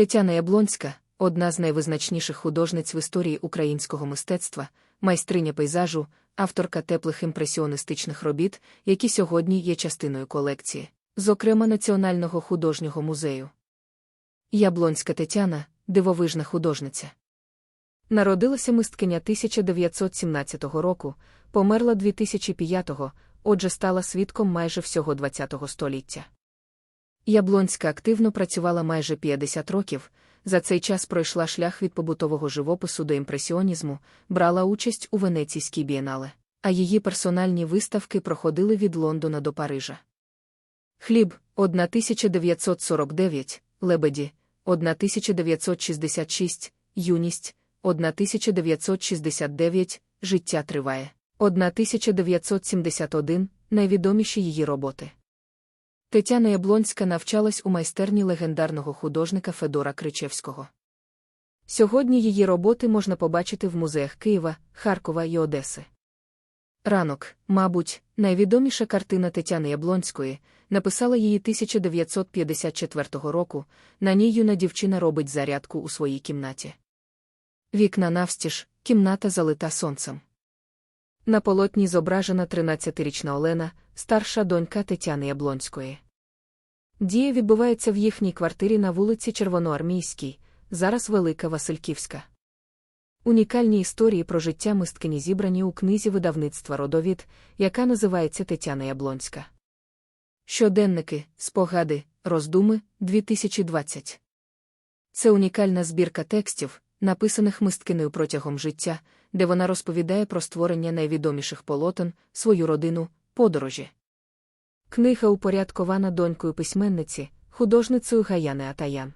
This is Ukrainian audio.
Тетяна Яблонська одна з найвизначніших художниць в історії українського мистецтва, майстриня пейзажу, авторка теплих імпресіоністичних робіт, які сьогодні є частиною колекції, зокрема Національного художнього музею. Яблонська Тетяна дивовижна художниця. Народилася мисткиня 1917 року, померла 2005-го, отже, стала свідком майже всього ХХ століття. Яблонська активно працювала майже 50 років, за цей час пройшла шлях від побутового живопису до імпресіонізму, брала участь у Венеційській бієнале, а її персональні виставки проходили від Лондона до Парижа. Хліб 1949, Лебеді, 1966, Юність, 1969, Життя триває, 1971, найвідоміші її роботи. Тетяна Яблонська навчалась у майстерні легендарного художника Федора Кричевського. Сьогодні її роботи можна побачити в музеях Києва, Харкова і Одеси. Ранок, мабуть, найвідоміша картина Тетяни Яблонської, написала її 1954 року. На ній юна дівчина робить зарядку у своїй кімнаті. Вікна навстіж, кімната залита сонцем. На полотні зображена 13-річна Олена, старша донька Тетяни Яблонської. Дія відбувається в їхній квартирі на вулиці Червоноармійській, зараз Велика Васильківська. Унікальні історії про життя мисткині зібрані у книзі видавництва Родовід, яка називається Тетяна Яблонська. Щоденники, спогади, роздуми 2020. Це унікальна збірка текстів, написаних мисткинею протягом життя, де вона розповідає про створення найвідоміших полотен, свою родину, подорожі. Книга упорядкована донькою письменниці, художницею Гаяни Атаян.